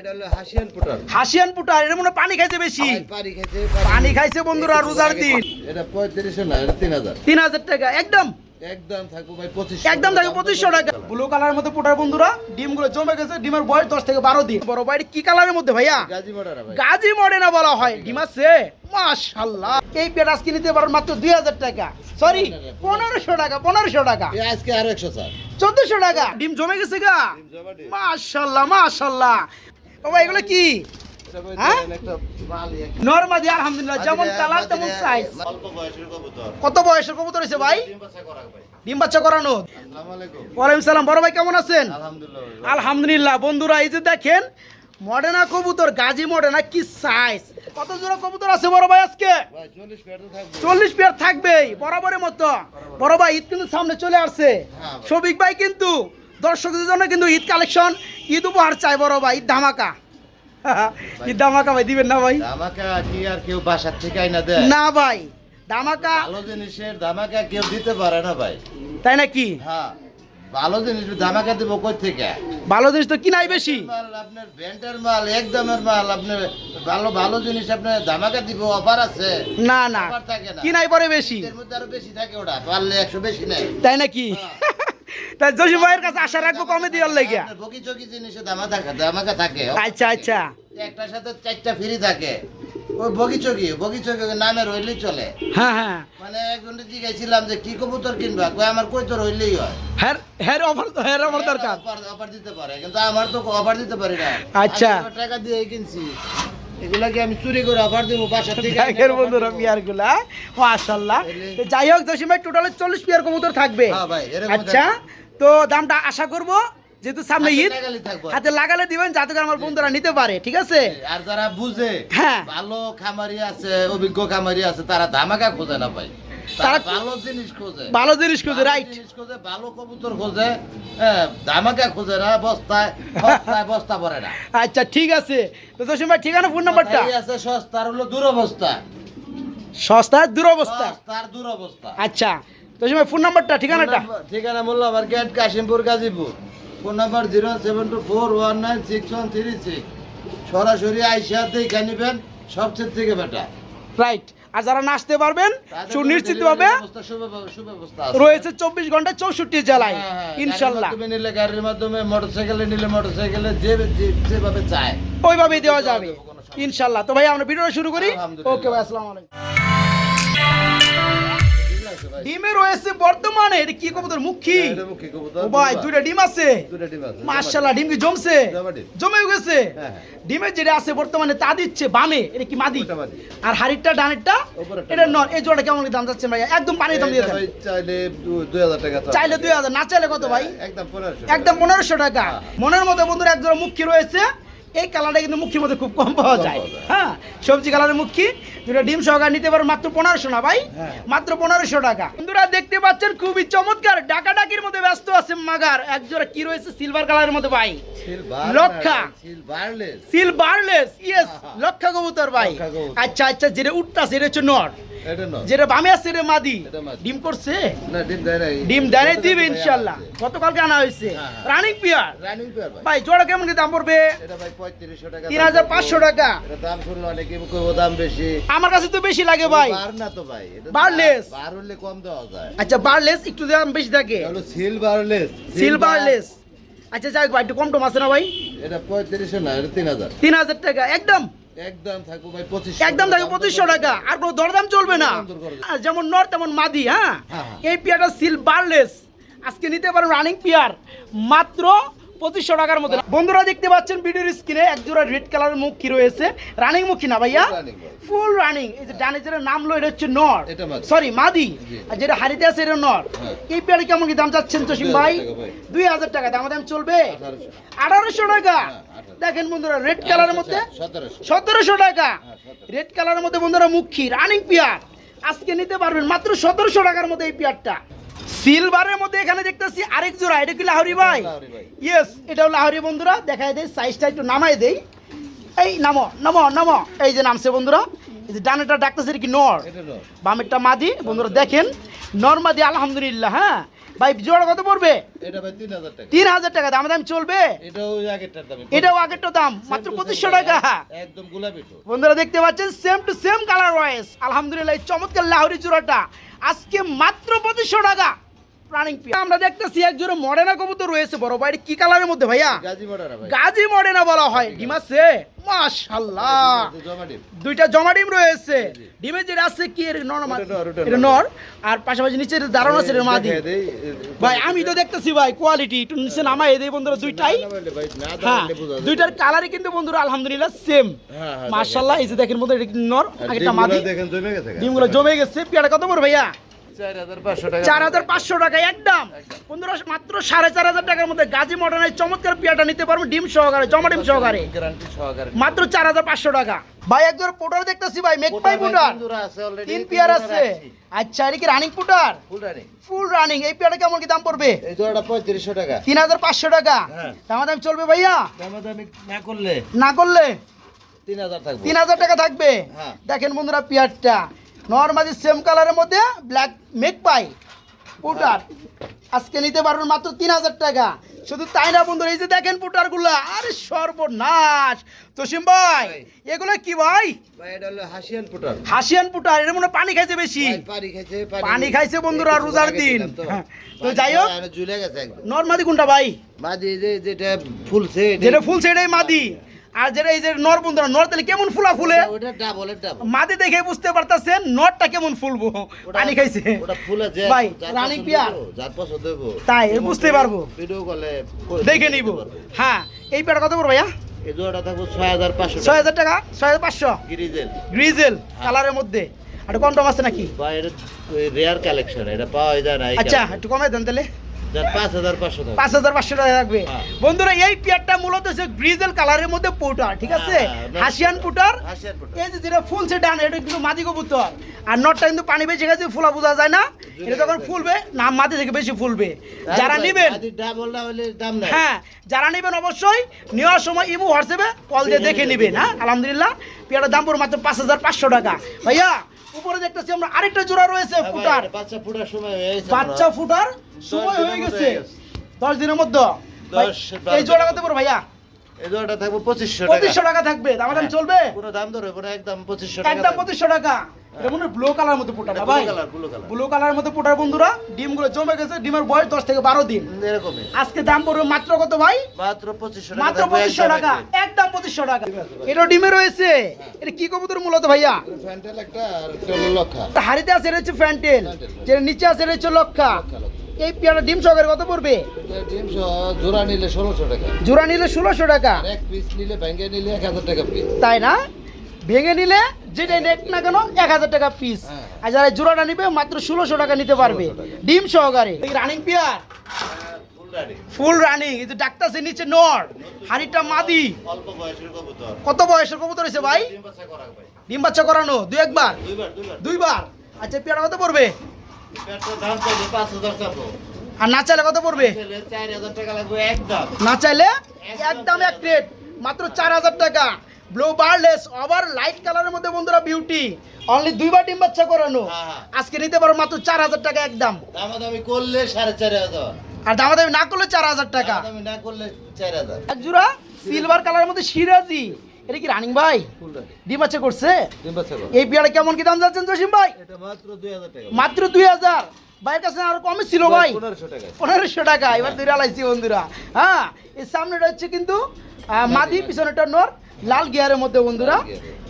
এটা হলো হাসিয়ান পুটার। হাসিয়ান মনে পানি খাইছে বেশি। পানি খাইছে বন্ধুরা রোজার দিন। এটা পঁয়ত্রিশশো না তিন হাজার। তিন হাজার টাকা একদম? একদম থাকব ভাই পঁচিশ একদম থাকে পঁচিশশো টাকা। ব্লু কালারের মধ্যে পুটার বন্ধুরা ডিমগুলো জমে গেছে ডিমের বয়স দশ থেকে বারো দিন। বড় ভাই কি কালারের মধ্যে ভাইয়া? গাজী মডারা ভাই। গাজী মডেনা বলা হয়। ডিম আছে? মাশাল্লাহ এই পেট আজকে নিতে পারেন মাত্র দুই হাজার টাকা। সরি পনেরোশো টাকা পনেরোশো টাকা। আজকে আরও একশো স্যার। চোদ্দশো টাকা। ডিম জমে গেছে গা? মাশাল্লাহ মাশাল্লাহ বাবা এগুলো কি? হ্যাঁ? নর্মাদি আলহামদুলিল্লাহ যেমন কালার তেমন সাইজ কত বয়সের কবুতর হয়েছে ভাই? ডিম বাচ্চা করানো? ওয়ালাইকুম সালাম। বড় ভাই কেমন আছেন? আলহামদুলিল্লাহ বন্ধুরা এই যে দেখেন মডেনা কবুতর গাজী মডেনা কি সাইজ কত জোড়া কবুতর আছে বড় ভাই আজকে? চল্লিশ পেয়ার থাকবে। থাকবেই বরাবরের মতো। বড় ভাই ঈদ কিন্তু সামনে চলে আসছে। হ্যাঁ ভাই। শফিক ভাই কিন্তু দর্শকদের জন্য কিন্তু ঈদ কালেকশন ঈদ উপহার চাই বড় ভাই ঈদ ধামাকা। ঈদ ধামাকা ভাই দিবেন না ভাই? ধামাকা কি আর কেউ বাসার থেকে আইনা দেয়। না ভাই ধামাকা ভালো জিনিসের ধামাকা কেউ দিতে পারে না ভাই। তাই নাকি? হ্যাঁ ভালো জিনিস ধামাকা দিব কই থেকে? ভালো জিনিস তো কিনাই বেশি। আপনার ব্যান্ডের মাল একদমের মাল আপনার ভালো ভালো জিনিস আপনার ধামাকা দিব অফার আছে। না না কিনাই পরে বেশি। এর মধ্যে আরও বেশি থাকে ওটা পারলে একশো বেশি নেই তাই নাকি? তাই জসিম ভাইয়ের কাছে আশা রাখব কমে দেওয়ার লেগে বকি চকি জিনিসে দামা থাকে ধামাকা থাকে আচ্ছা আচ্ছা। একটার সাথে চারটা ফ্রি থাকে। ওই বগি চকি বগি চকি নামে রইলেই চলে। হ্যাঁ হ্যাঁ। মানে একজন জিজ্ঞাসিলাম যে কি কবুতর কিনবা? কয় আমার কই তো রইলেই হয়? হ্যার হ্যার অফার হ্যার অফার দরকার। অফার- অফার দিতে পারে কিন্তু আমার তো অফার দিতে পারি না। আচ্ছা। টাকা দিয়ে কিনছি। এগুলা কি আমি চুরি করে অফার দেবো বাসা থেকে ব্যাগের বন্ধুরা পিয়ারগুলা যাই হোক জসিম ভাই টোটালে চল্লিশ পিয়ার কবুতর থাকবে। হ্যাঁ এরকম আচ্ছা তো দামটা আশা করব যেহেতু সামনে ঈদ থাকব। হাতে লাগালে দিবেন যাতে আমার বন্ধুরা নিতে পারে ঠিক আছে? আর যারা বুঝে হ্যাঁ। ভালো খামারি আছে অভিজ্ঞ খামারি আছে তারা ধামাকা খোঁজে না ভাই। তারা তারা- ভালো জিনিস খোঁজে। ভালো জিনিস খুঁজে রাইট জিনিস খোঁজে ভালো কবুতর খোঁজে ধামাকা খোঁজে না বস্তায় বস্তায় বস্তা পড়ে না। আচ্ছা ঠিক আছে। তো জসিম ভাই ঠিকানা ফোন নাম্বারটা কথাই আছে সস্তার হলো দুরবস্থা। সস্তা দুরবস্থা? সস্তার দুরবস্থা। আচ্ছা জসিম ভাই ফোন নাম্বারটা ঠিকানাটা? ঠিকানা Kashimpur Gazipur. Phone number zero seven two four one nine six one three six সরাসরি আইসা দেখে নিবেন সবচেয়ে থেকে বেটা রাইট আর যারা নাচতে পারবেন সুনিশ্চিত সুনিশ্চিতভাবে আছে। রয়েছে চব্বিশ ঘণ্টা চৌষট্টি জেলায় হ্যাঁ, হ্যাঁ, ইনশাল্লাহ। তুমি নিলে গাড়ির মাধ্যমে মোটর মোটরসাইকেলে নিলে মোটরসাইকেলে যে যে- যেভাবে চায়। ওইভাবেই দেওয়া যাবে। ইনশাল্লাহ। তো ভাই আমরা ভিডিওটা শুরু করি। ওকে ভাই আসসালামু আলাইকুম। ডিমে রয়েছে বর্তমানে এটা কি কবুতর? মুখী? কবুতর, ও ভাই দুইটা ডিম আছে? দুটো ডিম আছে। মাশাআল্লাহ ডিম। কি জমছে? জমে গেছে? হ্যাঁ, হ্যাঁ। ডিমের যেটা আছে বর্তমানে তা দিচ্ছে বামে। এটা কি মাদি? আর হাড়িটা ডানেরটা? এটা নর। এই জোড়া কেমন দাম যাচ্ছে ভাই একদম পানির দাম দিয়ে দেন। চাইলে দু- দুই হাজার টাকা চাওয়া চাইলে লাগে। দুই হাজার না চাইলে কত ভাই? একদম পনেরোশো একদম পনেরোশো টাকা। হ্যাঁ। মনের মতো বন্ধুরা এক জোড়া মুখী রয়েছে। এই কালারটা কিন্তু মুখির মধ্যে খুব কম পাওয়া যায় হ্যাঁ সবজি কালারের মুখী দুটো ডিম সহকার নিতে পারো মাত্র পনেরোশো না ভাই হ্যাঁ। মাত্র পনেরোশো টাকা বন্ধুরা দেখতে পাচ্ছেন খুবই চমৎকার ডাকা ডাকির মধ্যে ব্যস্ত আছে মাগার এক জোড়া কি রয়েছে সিলভার কালারের মধ্যে ভাই লক্ষা। সিলভারলেস। সিলভারলেস ইয়েস। লক্ষা কবুতর ভাই আচ্ছা আচ্ছা যেটা উঠতাছে এটা হচ্ছে নয়। যেটা বামে আছে এটা মাদি। ডিম করছে? ডিম দেয় দিবে ইনশাল্লাহ। গতকালকে আনা হয়েছে। হ্যাঁ, হ্যাঁ। রানিং পিয়ার রানিং পেয়ার ভাই। জোড়া কেমন কি দাম পড়বে? এটা ভাই 3500 টাকা তিন হাজার পাঁচশো টাকা। দাম শুনলে অনেকে দাম বেশি? আমার কাছে তো বেশি লাগে ভাই। না তো ভাই। বারলেস। বার হলে কম দেওয়া যায়। আচ্ছা বারলেস একটু দাম বেশি থাকে। সিলভারলেস সিলভারলেস আচ্ছা যাই ভাই একটু কম টম আছে না ভাই? এটা 3500 না এটা 3000 তিন হাজার টাকা একদম। একদম থাকব ভাই 2500 একদম থাকে পঁচিশশো টাকা। আর কোনো দরদাম চলবে না। যেমন নর তেমন মাদি হ্যাঁ? এই হ্যাঁ। এই সিলভারলেস আজকে নিতে পারেন রানিং পিয়ার মাত্র পঁচিশশো টাকার মধ্যে। বন্ধুরা দেখতে পাচ্ছেন ভিডিওর স্ক্রিনে এক জোড়া রেড কালারের মুখী রয়েছে? রানিং মুখী না ভাইয়া। ফুল রানিং এই যে ডানে যেটা নামলো এটা হচ্ছে নর। সরি মাদি। আর যেটা হারিতে আছে এটা নর। হ্যাঁ। এই পেয়ারে কেমন কি দাম চাচ্ছেন জসিম ভাই? দুই হাজার টাকা। দাম দাম চলবে? আঠারোশো। টাকা? হ্যাঁ, 1800 দেখেন বন্ধুরা রেড কালারের মধ্যে? সতেরোশো। টাকা। হ্যাঁ, 1700 রেড কালারের মধ্যে বন্ধুরা মুখী রানিং পিয়ার। আজকে নিতে পারবেন মাত্র সতেরোশো টাকার মধ্যে এই পিয়ারটা। সিলভারের মধ্যে এখানে দেখতেছি আরেক জোড়া এটা কি লাহরি ভাই। ইয়েস এটাও লাহরি বন্ধুরা দেখাই দেয় সাইজটা একটু নামাই দেই। এই নামো নামো নামো এই যে নামছে বন্ধুরা। এই যে ডানেটা ডাকতেছে এটা কি নর? বামেরটা মাদি বন্ধুরা দেখেন নর মাদি আলহামদুলিল্লাহ হ্যাঁ। ভাই জোড়া কত পড়বে? এটা ভাই তিন হাজার টাকা। দাম দাম চলবে? এটাও আগেরটা দাম মাত্র পঁচিশশো টাকা। একদম গোলাপি তো। বন্ধুরা দেখতে পাচ্ছেন same to same colour wise আলহামদুলিল্লাহ চমৎকার লাহরি জোড়াটা আজকে মাত্র পঁচিশশো টাকা। পিয়া। আমরা দেখতেছি এক জোড়া মডেনা কবুতর রয়েছে বড় ভাই কি কালারের মধ্যে ভাইয়া? গাজী মডেনা বলা হয়। ডিম আছে? ডিম। দুইটা জমা ডিম রয়েছে। ডিমের যেটা আছে কি এর নর ওটা নর, এটা নর। আর পাশাপাশি নিচে দাঁড়ানো আছে এটা মাদি। ভাই আমি তো দেখতেছি ভাই কোয়ালিটি একটু নিচে নামাই দেই বন্ধুরা দুইটাই। হ্যাঁ। দুইটার কালারই কিন্তু বন্ধুরা আলহামদুলিল্লাহ সেম হ্যাঁ, হ্যাঁ, মাশাআল্লাহ এই যে দেখেন মধ্যে এটা নর ডিমগুলো মাদি। জমে গেছে গা। ডিমগুলো জমে গেছে। পেয়ারা কত পড়বে ভাইয়া? 4500 টাকা চার হাজার পাঁচশো টাকা একদম বন্ধুরা মাত্র সাড়ে চার হাজার টাকার মধ্যে গাজী মডার্নের চমৎকার পেয়ারটা নিতে পারব ডিম সহকারে জমা ডিম সহকারে। মাত্র চার হাজার পাঁচশো টাকা। ভাই একজন পুটার দেখতেছি ভাই মেকপাই পুটার বন্ধুরা আছে already, তিন তিন পেয়ার আছে। আচ্ছা এটা কি রানিং পুটার? ফুল রানিং এই পেয়ারটা কেমন কি দাম পড়বে? এই জোড়াটা 3500 টাকা। তিন হাজার পাঁচশো টাকা। হ্যাঁ। দাম চলবে ভাইয়া? না করলে? না করলে? 3000 থাকবে। তিন হাজার টাকা থাকবে? হ্যাঁ। দেখেন বন্ধুরা পেয়ারটা। নর্মালি সেম কালারের মধ্যে ব্ল্যাক মেক পাই পুটার। আজকে নিতে পারবেন মাত্র তিন হাজার টাকা। শুধু তাই না বন্ধুরা এই যে দেখেন পুটারগুলা আরে সর্বনাশ। তোসিম ভাই। এগুলো কি ভাই? হাসিয়ান পুটার। হাসিয়ান পুটার এর মনে হয় পানি খাইছে বেশি। পানি খাইছে পানি খাইছে। বন্ধুরা রোজার দিন। তো। হ্যাঁ। তো যাই হোক। ঝুলে গেছে নর্মাদি কোনটা ভাই? মাদি যে যেটা ফুলছে যেটা ফুল সেটাই মাদি। আর যেটা এই যে নর বন্ধুরা নর তাহলে কেমন ফুলা ফুলে? ওটা- ডাবল মাদি দেখে বুঝতে পারতাছেন নরটা কেমন ফুলবো? পানি খাইছে। ওটা ফুলে যে ভাই, রানিং পেয়ার। যার পছন্দ হইবো তাই, বুঝতে পারব। ভিডিও কলে দেখে নিব। হ্যাঁ এই পেয়ারটা কত পড়বে ভাইয়া? এই জোড়াটা থাকব 6500 ছয় হাজার টাকা? ছয় হাজার পাঁচশো? গ্রিজেল গ্রিজেল কালারের মধ্যে। আর কম টম আছে নাকি? এটা রেয়ার কালেকশন এটা পাওয়া যায় না আচ্ছা একটু কমে দেন তাহলে। যার 5500 থাকবে পাঁচ হাজার পাঁচশো টাকা। থাকবে হ্যাঁ। বন্ধুরা এই পেয়ারটা মূলত হচ্ছে গ্রিজেল কালারের মধ্যে পুটার ঠিক আছে? হ্যাঁ, হ্যাঁ, হাসিয়ান পুটার। এই যে যেটা ফুলছে ডান এটা কিন্তু মাদি কবুতর। আর নটটা কিন্তু পানি বেশি গেছে ফুলা বোঝা যায় না। এটা যখন ফুলবে না মাটি থেকে বেশি ফুলবে। যারা নেবেন হ্যাঁ যারা নেবেন অবশ্যই নেওয়ার সময় ইমু হোয়াটসঅ্যাপে কল দিয়ে দেখে নেবেন হ্যাঁ? আলহামদুলিল্লাহ পেয়ারটার দাম পড়বে মাত্র পাঁচ হাজার পাঁচশো টাকা। ভাইয়া উপরে দেখতেছি আমরা আরেকটা জোড়া রয়েছে হ্যাঁ ফুটার। বাচ্চা ফুটার সময় হয়ে গেছে বাচ্চা ফুটার সময় হয়ে গেছে। হয়ে গেছে। দশ দিনের মধ্যে। এই জোড়া কত পড়বে ভাইয়া? এই জোড়াটা থাকবে 2500 টাকা। পঁচিশশো টাকা থাকবে। দাম দাম হ্যাঁ। চলবে? কোনো দাম ধরে কোনো একদম 2500 টাকা একদম থাকবে। পঁচিশশো টাকা। এটা মনে ব্লু কালার মধ্যে এটা ভাই। ব্লু কালারের মধ্যে ফুটার বন্ধুরা ডিমগুলো জমে গেছে ডিমের বয়স দশ থেকে বারো দিন। হুম, এরকমই। আজকে দাম পড়বে মাত্র কত ভাই? মাত্র 2500 টাকা। মাত্র পঁচিশশো একদম টাকা একদম। পঁচিশশো টাকা। এটা ডিমে রয়েছে। এটা কি কবুতর মূলত ভাইয়া? ফ্যান্টেল একটা হাড়িতে আছে হচ্ছে ফ্যান্টেল। যেটা নিচে আছে হচ্ছে লক্ষা। এই পেয়ারা ডিম সহকারে কত পড়বে? ডিম সহ জোড়া নিলে 1600 টাকা। জোড়া নিলে ষোলোশো টাকা। এক পিস নিলে ভেঙে নিলে 1000 টাকা পিস তাই না? ভেঙে নিলে যেটা নেট না কেন এক হাজার টাকা পিস হ্যাঁ। আর যারা জোড়াটা নিবে মাত্র ষোলোশো টাকা নিতে পারবে। ডিম সহকারে। Running pair? ফুল রানিং এই যে ডাক্তার নিচে নর। হাড়িটা মাদি। অল্প বয়সের কবুতর। কত বয়সের কবুতর হয়েছে ভাই? ডিম বাচ্চা করা ভাই। ডিম বাচ্চা করানো? দুই একবার? দুইবার আচ্ছা পেয়ারা কত পড়বে? পেট্রোল দাম চাইলে 5000 চাবো। আর না চাইলে কত পড়বে? চাইলে 4000 টাকা লাগবে একদম। না চাইলে একদম। এক রেট মাত্র চার হাজার টাকা। ব্লু বারলেস আবার লাইট কালারের মধ্যে বন্ধুরা বিউটি অনলি দুইবার ডিম বাচ্চা করানো। হ্যাঁ, হ্যাঁ। আজকে নিতে পারো মাত্র চার হাজার টাকা একদম দামাদামি করলে 4500 আর দামাদামি না করলে চার হাজার টাকা। না করলে 4000 এক জোড়া সিলভার কালারের মধ্যে সিরাজি। এটা কি রানিং ভাই? ডিম বাচ্চা করছে? ডিম বাচ্চা করা এই পেয়ারা কেমন কি দাম যাচ্ছেন জসিম ভাই? এটা মাত্র 2000 টাকা। মাত্র দুই হাজার। ভাইয়ের কাছে আরও কমে ছিল ভাই পনেরোশো টাকা। এবার দুই আলাইছি বন্ধুরা। হ্যাঁ এই সামনেটা হচ্ছে কিন্তু মাদি পিছনেটা নর। লাল গিয়ারের মধ্যে বন্ধুরা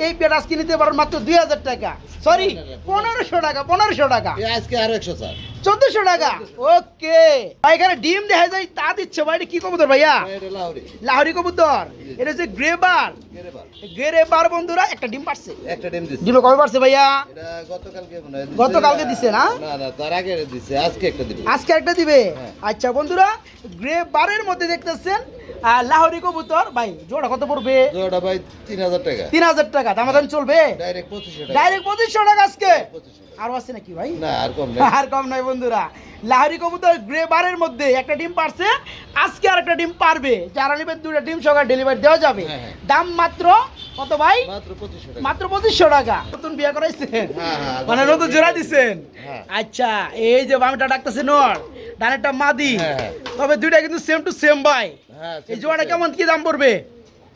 এই পেট আজকে নিতে পারেন মাত্র দুই হাজার টাকা। সরি পনেরোশো টাকা পনেরোশো টাকা। আজকে আরও 100 স্যার। চোদ্দশো টাকা। ওকে এখানে ডিম দেখা যায় তা দিচ্ছে। ভাই কি কবুতর ভাইয়া? লাহরি কবুতর। এটা হচ্ছে গ্রেবার। গ্রেবার। বন্ধুরা একটা ডিম পারছে। একটা ডিম দিছে ডিম কবে পারছে ভাইয়া? গতকালকে দিছে। না? তার আগে দিছে। আজকে একটা দিবে। আজকে একটা দিবে? হ্যাঁ। আচ্ছা বন্ধুরা গ্রে বারের মধ্যে দেখতেছেন লাহোরি কবুতর ভাই জোড়া কত পড়বে? জোড়াটা ভাই 3000 টাকা। তিন হাজার টাকা দামাদাম চলবে? ডাইরেক্ট 2500 টাকা। ডাইরেক্ট পঁচিশশো টাকা আজকে? 2500 আরও আছে নাকি ভাই? না আর কম না আর কম নয় বন্ধুরা। লাহোরি কবুতর গ্রে বারের মধ্যে একটা ডিম পারছে। আজকে আর একটা ডিম পারবে। যারা নেবেন দুটা ডিম সকাল ডেলিভারি দেওয়া যাবে। হ্যাঁ, হ্যাঁ। দাম মাত্র কত ভাই? মাত্র 2500 টাকা। মাত্র পঁচিশশো টাকা। নতুন বিয়ে করাইছেন? হ্যাঁ, হ্যাঁ, মানে নতুন জোড়া দিছেন? হ্যাঁ। আচ্ছা এই যে বামিটা ডাকতেছে নর। ডানেরটা মাদি। হ্যাঁ, হ্যাঁ। তবে দুইটা কিন্তু সেম টু সেম ভাই হ্যাঁ এই জোড়াটা কেমন কি দাম পড়বে?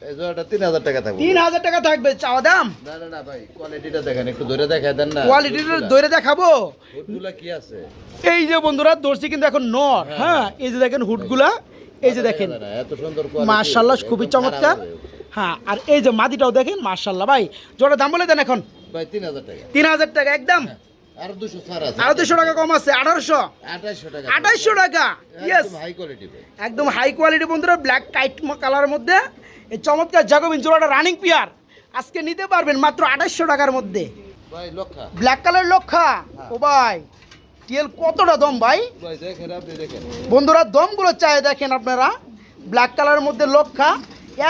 এই জোড়াটা তিন হাজার টাকা থাকবে। তিন হাজার টাকা থাকবে চাওয়া দাম? না না না ভাই কোয়ালিটিটা দেখেন একটু ধরে দেখা দেন না। কোয়ালিটিটা ধরে দেখাবো? হুডগুলা কি আছে? এই যে বন্ধুরা দর্শি কিন্তু এখন নর হ্যাঁ এই যে দেখেন হুডগুলা এই যে দেখেন। এত সুন্দর খুবই চমৎকার। হ্যাঁ আর এই যে মাদিটাও দেখেন মার্শাল্লাহ ভাই জোড়া দাম বলে দেন এখন। ভাই তিন হাজার টাকা। তিন হাজার টাকা একদম? আর দুশো টাকা কম আছে আঠারোশো। আঠাশশো টাকা। ইয়েস একদম হাই কোয়ালিটি বন্ধুরা ব্ল্যাক কাইট কালারের মধ্যে। এই চমৎকার জাগবিন জোড়াটা রানিং পিয়ার আজকে নিতে পারবেন মাত্র আঠাইশশো টাকার মধ্যে। Black colour লক্ষা। ও ভাই টিএল কতটা দম ভাই? বন্ধুরা দমগুলো চাই দেখেন আপনারা। ব্ল্যাক কালারের মধ্যে লক্ষা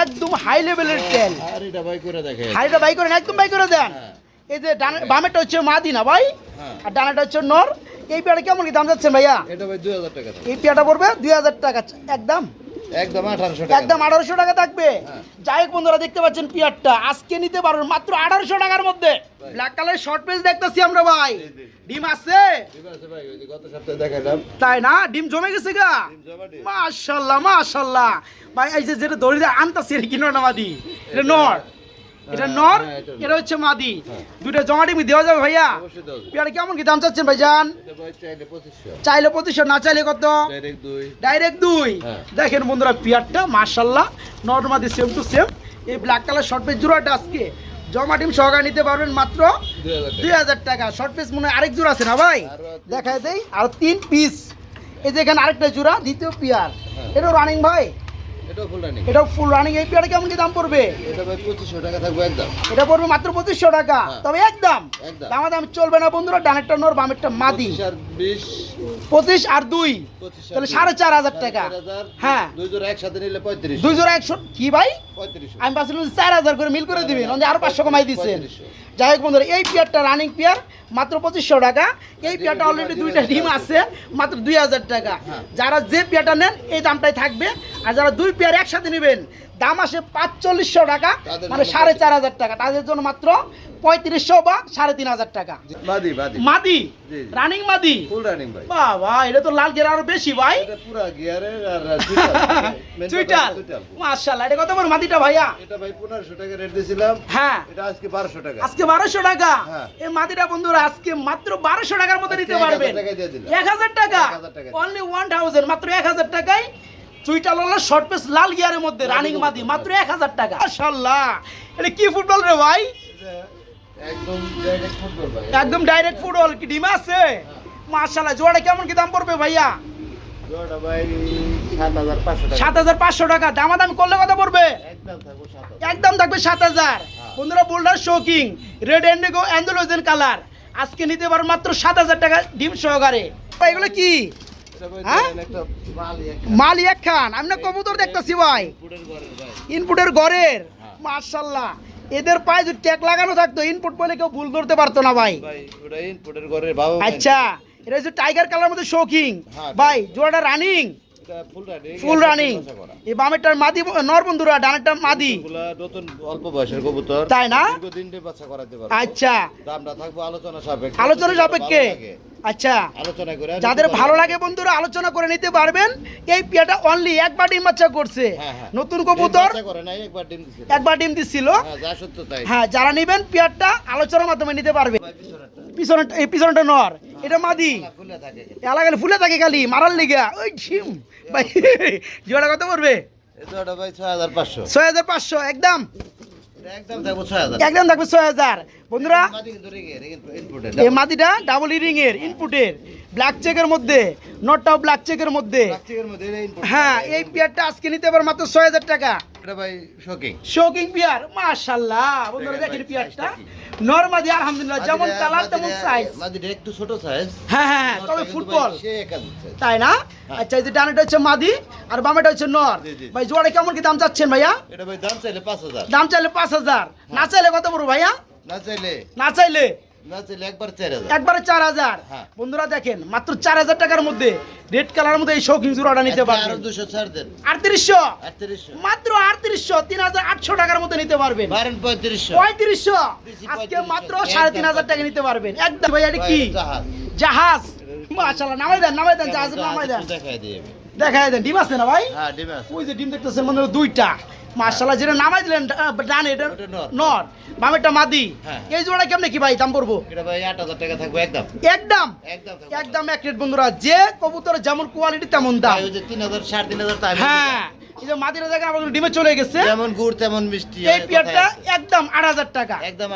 একদম হাই লেভেলের তেল এটা ভাই করে দেখেন। হাইটা বাই করেন একদম বাই করে দেন। হ্যাঁ। এই যে ডানে বামেরটা হচ্ছে মাদি না ভাই হ্যাঁ। আর ডানাটা হচ্ছে নর। এই পেয়ারটা কেমন কি দাম যাচ্ছেন ভাইয়া? এটা ভাই দুই হাজার টাকা এই পেয়ারটা পড়বে দুই হাজার টাকা একদম। একদম আঠারোশো টাকা। একদম আঠারোশো টাকা থাকবে। হ্যাঁ। যাই হোক বন্ধুরা দেখতে পাচ্ছেন পিয়ারটা। আজকে নিতে পারবেন মাত্র আঠারোশো টাকার মধ্যে। ব্ল্যাক কালার শর্ট পেজ দেখতেছি আমরা ভাই। ডিম আছে? ঠিক আছে ভাই ওই যে গত সপ্তাহে দেখাইলাম। তাই না? ডিম জমে গেছে গা? ডিম জমা ডিম। মাশাল্লাহ মাশাল্লাহ। ভাই এই যে যেটা দড়ি দিয়ে আনতাছি এটা কিনো না মাদি? এটা নর। এটা হ্যাঁ, নর হ্যাঁ, এটা এটা হচ্ছে মাদি। হ্যাঁ। দুটো জমা ডিমি দেওয়া যাবে ভাইয়া? পেয়ারা কেমন কি দাম চাচ্ছেন ভাইজান? ভাই চাইলে পঁচিশশো। না চাইলে কত? ডাইরেক্ট দুই। হ্যাঁ। দেখেন বন্ধুরা পিয়ারটা মার্শাল্লাহ নর্মাদি সেম টু সেম এই ব্ল্যাক কালার শর্ট পেজ জোড়াটা আজকে জমা ডিম সহকারে নিতে পারবেন মাত্র দুই হাজার টাকা। শর্ট পিস মনে হয় আরেক জোড়া আছে না ভাই? দেখায় দেই। আর তিন পিস এই যে এখানে আরেকটা জোড়া দ্বিতীয় পিয়ার। এটা রানিং ভাই? এটাও ফুল রানিং এটাও ফুল রানিং এই পিয়ারটা কেমন কি দাম পড়বে? এটা ভাই পঁচিশশো টাকা থাকবে একদম। এটা পড়বে মাত্র পঁচিশশো টাকা। তবে একদম। একদম। দাম চলবে না বন্ধুরা ডানেরটা নর বামেরটা মাদি। পঁচিশ আর বিশ। পঁচিশ আর দুই। পঁচিশ আর তাহলে বিশ। সাড়ে চার হাজার টাকা। সাড়ে চার হাজার, হ্যাঁ। দুই জোড়া একসাথে নিলে পঁয়ত্রিশ। দুই জোড়া একশো কি ভাই? পঁয়ত্রিশ। আমি ভাবছিলাম চার হাজার করে মিল করে দিবেন। অন্য আরও পাঁচশো কমাই দিচ্ছেন। যাই হোক বন্ধুরা এই পেয়ারটা রানিং পেয়ার। মাত্র পঁচিশশো টাকা। এই পেয়াটা অলরেডি দুইটা ডিম আছে মাত্র দুই হাজার টাকা। যারা যে পেয়াটা নেন এই দামটাই থাকবে। আর যারা দুই পেয়ার একসাথে নেবেন দাম আসে পাঁচচল্লিশশো টাকা মানে সাড়ে চার হাজার টাকা। তাদের জন্য মাত্র পঁয়ত্রিশশো বা সাড়ে তিন হাজার টাকা। মাদি রানিং মাদি? বাবা এটা তো লাল গের আরও বেশি ভাই। এটা মাশাআল্লাহ কত বড় মাদিটা ভাইয়া? এটা ভাই টাকা রেট দিয়েছিলাম। হ্যাঁ। এটা আজকে বারোশো টাকা। আজকে বারোশো টাকা? হ্যাঁ। এই মাদিটা বন্ধুরা আজকে মাত্র বারোশো টাকার মধ্যে নিতে 1000 পারবেন। টাকায় দিয়ে দিলাম। এক হাজার টাকা? 1000 টাকা। অনলি ওয়ান থাউজেন্ড মাত্র এক হাজার টাকায় চুইটালালা শর্ট পেস লাল গিয়ারের মধ্যে রানিং মাদি মাত্র এক হাজার টাকা। মাশাআল্লাহ। এটা কি ফুটবল রে ভাই? একদম ডাইরেক্ট ফুটবল কি ডিম আছে? মাশাআল্লাহ জোড়া কেমন কি দাম পড়বে ভাইয়া? ভাই সাত হাজার পাঁচশো টাকা। দামাদামি করলে কত পড়বে? একদম থাকব সাত হাজার। হাজার। বন্ধুরা বোল্ডার শোকিং রেড এন্ডিগো অ্যান্ডোলোজেন কালার আজকে নিতে পারো মাত্র সাত হাজার টাকা ডিম সহকারে। ভাই, এগুলো কি? ভাই হ্যাঁ? মাল এক খান। আমি না কবুতর দেখতেছি ভাই। ভাই। ইনপুটের ঘরের? মার্শাল্লাহ এদের পায়ে যদি ট্যাগ লাগানো থাকতো ইনপুট বলে কেউ ভুল ধরতে পারতো না ভাই। ভাই ইনপুটের ঘরের আচ্ছা এটা হচ্ছে টাইগার কালার মধ্যে শোকিং হ্যাঁ, ভাই জোড়াটা রানিং ফুল রানিং এই বামেরটার মাদি নর বন্ধুরা ডানেরটা মাদি। নতুন অল্প বয়সের কবুতর। তাই না? বাচ্চা করাতে পারব। আচ্ছা। দামটা থাকব আলোচনা সাপেক্ষে। আলোচনা সাপেক্ষে? আচ্ছা। আলোচনা করে যাদের ভালো লাগে বন্ধুরা আলোচনা করে নিতে পারবেন। এই পিয়াটা অনলি একবার ডিম বাচ্চা করছে। হ্যাঁ, হ্যাঁ। নতুন কবুতর। একবার ডিম দিছিল। হ্যাঁ হ্যাঁ যারা নেবেন পিয়ারটা আলোচনার মাধ্যমে নিতে পারবে। ভাই পিছনেরটা। পিছনে এই পিছনটা নর। এটা মাদি। ফুলে থাকে খালি মারার লিগা। ওই ঝিম ভাই জোড়া কত পড়বে? ছয় হাজার পাঁচশো। একদম? একদম থাকব ছয় হাজার বন্ধুরা এই মাদিটা ডাবল ইরিং এর ইনপুটের ব্ল্যাক চেকের মধ্যে। নটটাও ব্ল্যাক চেকের মধ্যে হ্যাঁ এই পেয়ারটা আজকে নিতে পার মাত্র ছয় হাজার টাকা। এটা ভাই শোকিং শোকিং পিয়ার মাশাল্লাহ বন্ধুরা দেখেন দেখেন পিয়ারটা নরমাদি আলহামদুলিল্লাহ যেমন কালার তেমন সাইজ মাদিটা একটু ছোট সাইজ হ্যাঁ হ্যাঁ হ্যাঁ, তবে ফুটবল। তাই না। আচ্ছা এই যে ডানেটা হচ্ছে মাদি আর বামেটা হচ্ছে নর। ভাই জোড়ে কেমন কি দাম চাচ্ছেন ভাইয়া? এটা ভাই দাম চাইলে পাঁচ হাজার। দাম চাইলে পাঁচ হাজার। না চাইলে কত বড় ভাইয়া? না চাইলে। না চাইলে? একবার একবারে চার হাজার? হ্যাঁ। বন্ধুরা দেখেন মাত্র চার হাজার টাকার মধ্যে রেড কালারের মধ্যে এই শৌখিন জোড়াটা নিতে পারবেন। দুশো ছাড় দেন। আটত্রিশশো? আটত্রিশশো। মাত্র আটত্রিশশো তিন হাজার আটশো টাকার মধ্যে নিতে পারবেন। পঁয়ত্রিশশো। পঁয়ত্রিশশো? আজকে মাত্র সাড়ে তিন হাজার টাকা নিতে পারবেন। একদম ভাই এটা কি? জাহাজ। জাহাজ। মাশাআল্লাহ নামাই দেন নামাই দেন জাহাজ নামাই দেন। দেখাই দেন ডিম আছে না ভাই? হ্যাঁ ওই যে ডিম দেখতেছেন মানে দুইটা। মাশাআল্লাহ যেটা নামাই দিলেন ডানে এটা। নর। বামেরটা মাদি। হ্যাঁ। এই জোড়া কেমনে কি ভাই দাম পড়ব? এটা ভাই আট হাজার টাকা থাকবে একদম। একদম? একদম এক রেট বন্ধুরা যে কবুতর যেমন কোয়ালিটি তেমন দাম। ওই যে তিন হাজার সাড়ে তিন হাজার টাকা হ্যাঁ। এই যে মাদিরা দেখেন আমাদের ডিমে চলে গেছে। যেমন গুড় তেমন মিষ্টি এই পেয়ারটা একদম আট হাজার টাকা। একদম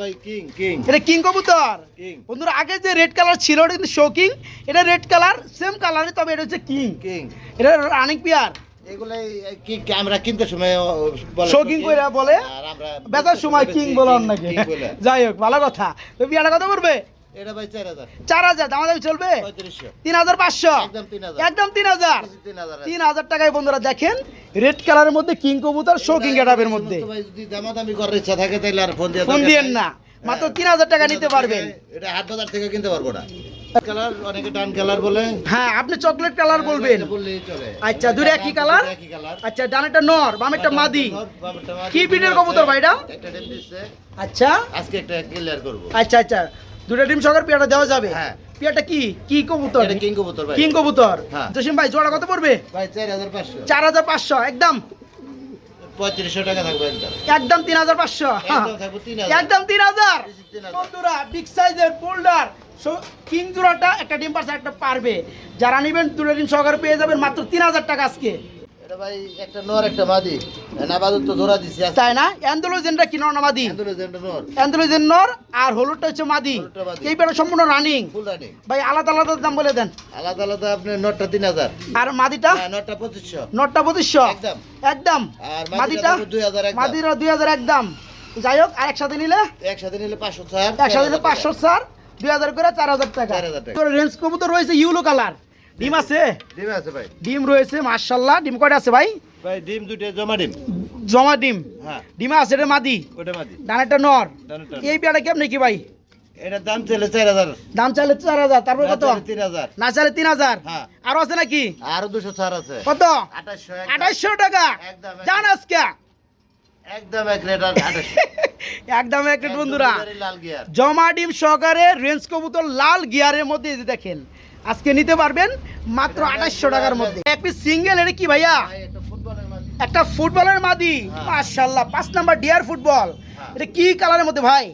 ভাই কিং কিং। এটা কিং কবুতর? কিং। বন্ধুরা আগে যে রেড কালার ছিল ওটা কিন্তু শোকিং এটা রেড কালার সেম কালারই তবে এটা হচ্ছে কিং। কিং। এটা রানিং পেয়ার এগুলাই কি আমরা কিনতে সময় শৌখিন কইরা বলে, বেচার সময় কিং। বলার নাকি যাই হোক ভালো কথা। তো পেয়ারটা কত করবে এটা ভাই চার হাজার। চার হাজার চলবে? তিন হাজার পাঁচশো? একদম তিন হাজার। তিন হাজার? টাকায় বন্ধুরা দেখেন রেড কালারের মধ্যে কিং কবুতর মধ্যে। ভাই যদি দামাদামি করার ইচ্ছা থাকে তাহলে আর ফোন দিয়ে ফোন দিয়েন না। মাত্র তিন হাজার টাকা নিতে পারবেন। এটা হাট বাজার থেকে কিনতে পারব না। কালার অনেকে ডান কালার বলে। হ্যাঁ আপনি চকলেট কালার বলবেন। এটা বললেই চলে। আচ্ছা, দুটো একই কালার? আচ্ছা ডানেরটা নর বামেরটা মাদি। কি ব্রিডের কবুতর ভাই এটা? একটা ডিম দিচ্ছে আচ্ছা। আজকে একটা ক্লিয়ার করব। আচ্ছা আচ্ছা দুটো ডিম সহকার পেয়ারটা দেওয়া যাবে? হ্যাঁ। পেয়ারটা কি? কি কবুতর? কিং কবুতর ভাই। কিং কবুতর। হ্যাঁ। জসিম ভাই জোড়া কত পড়বে? ভাই চার হাজার পাঁচশো। চার হাজার পাঁচশো একদম? পঁয়ত্রিশশো টাকা থাকবে একদম। তিন হাজার পাঁচশো একদম তিন হাজার। বন্ধুরা বিগ সাইজের বোল্ডার কিং জোড়াটা একটা ডিম পারছে একটা পারবে। যারা নেবেন দুটো ডিম সহকারে পেয়ে যাবেন মাত্র তিন হাজার টাকা আজকে। ভাই একটা নর একটা মাদি। নাবাদুর তো ধরা দিছি তাই না? অ্যান্ডোলোজেনটা কি নর না মাদি? আন্দোলন নর। অ্যান্ডোলোজেন নর আর হলুদটা হচ্ছে মাদি। এই পেয়ারটা সম্পূর্ণ রানিং ফুল রানিং ভাই আলাদা আলাদা দাম বলে দেন। আলাদা আলাদা আপনার নটটা তিন হাজার। আর মাদিটা? নটটা পঁচিশশো। নটটা পঁচিশশো? একদম। একদম। আর মাদিটা মাদিটা? দুই হাজার একদম। মাদিরা দুই হাজার একদম। যাই হোক আর একসাথে নিলে? একসাথে নিলে একসাথে স্যার দুই হাজার করে চার হাজার টাকা। 4,000 টাকা। তোর রেঞ্জ কবুতর রয়েছে ইউলো কালার ডিম আছে? ডিম আছে ভাই। ডিম রয়েছে মার্শাল্লাহ ডিম কয়টা আছে ভাই? ভাই ডিম দুটো জমা ডিম। জমা ডিম। হ্যাঁ। ডিমা আছে এটা মাদি? ওটা মাদি। ডানেরটা নর। এই পেয়ারটা কেমন কি ভাই? এটার দাম চলে চার হাজার। দাম চাইলে চার হাজার তারপর কত? তিন হাজার। না চাইলে তিন হাজার? হ্যাঁ। আরও আছে নাকি? আরও দুশো ছাড় আছে। কত? আঠাশশো আঠাশশো টাকা। জান আজকে। একদম এক রেট আর আঠাশশো একদম একটা বন্ধুরা। জমা ডিম সহকারে রেঞ্জ কবুতর লাল গিয়ারের মধ্যে এই যে দেখেন আজকে নিতে পারবেন মাত্র আঠাশশো টাকার মধ্যে। এক পিস সিঙ্গেল এটা কি ভাইয়া? ভাই একটা ফুটবলের মাদি। একটা হ্যাঁ। মাশাল্লাহ পাঁচ নাম্বার ডিয়ার ফুটবল হ্যাঁ। এটা কি কালারের মধ্যে ভাই?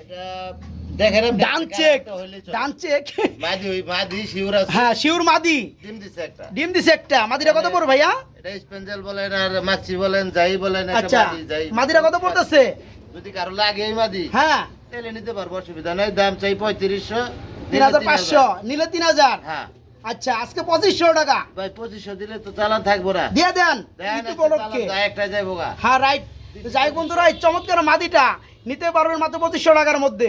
এটা দেখেন ডান চেক একটা হইলেই চলে। ডান চেক। মাদি ওই মাদি শিউর আছে হ্যাঁ শিউর মাদি। ডিম দিছে একটা। ডিম দিছে একটা। মাদিরা কত পড়ো ভাইয়া? এটা স্পেঞ্জেল বলেন আর মাছি বলেন যাই বলেন আচ্ছা মাদিরা কত পড়তেছে? যদি কারও লাগে এই মাদি হ্যাঁ। তাহলে নিতে পারব অসুবিধা নাই। দাম চাই পঁয়ত্রিশশো তিন হাজার পাঁচশো নিলে তিন হাজার। হ্যাঁ। আচ্ছা আজকে পঁচিশশো টাকা। ভাই পঁচিশশো দিলে তো চালান থাকব না। দিয়ে দেন একটা যাইবো হ্যাঁ রাইট যাই বন্ধুরা এই চমৎকার মাদিটা নিতে পারবেন মাত্র পঁচিশশো টাকার মধ্যে।